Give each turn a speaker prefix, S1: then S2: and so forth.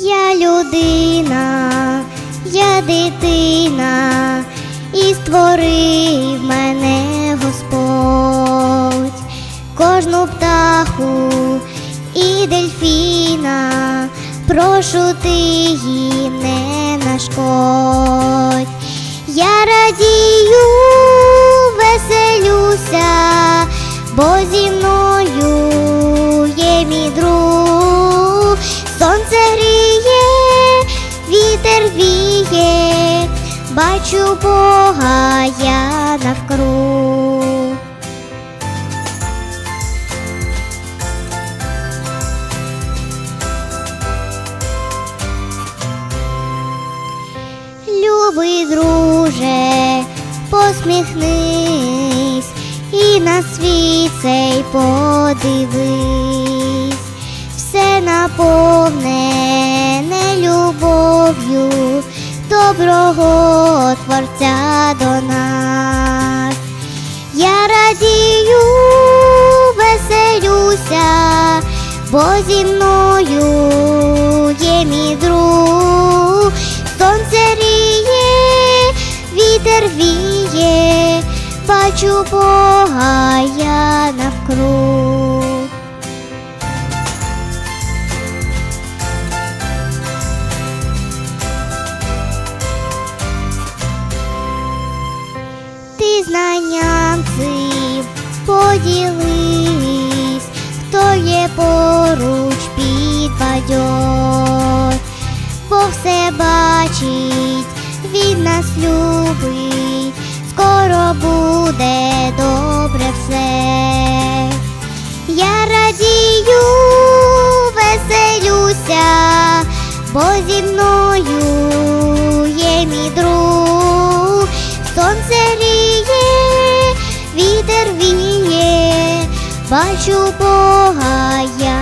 S1: Я людина, я дитина, і створив мене Господь, кожну птаху і дельфіна, прошу ти їм не нашкодь. Я радію, веселюся, бо зі мною бачу Бога я навкруг. Любий друже, посміхнись і на світ цей подивись, все наповнене любов'ю доброго Творця до нас. Я радію, веселюся, бо зі мною є мій друг, сонце ріє, вітер віє, бачу Бога поділись, хто є поруч підпадьор, бо все бачить, він нас любить, скоро буде бачу Бога я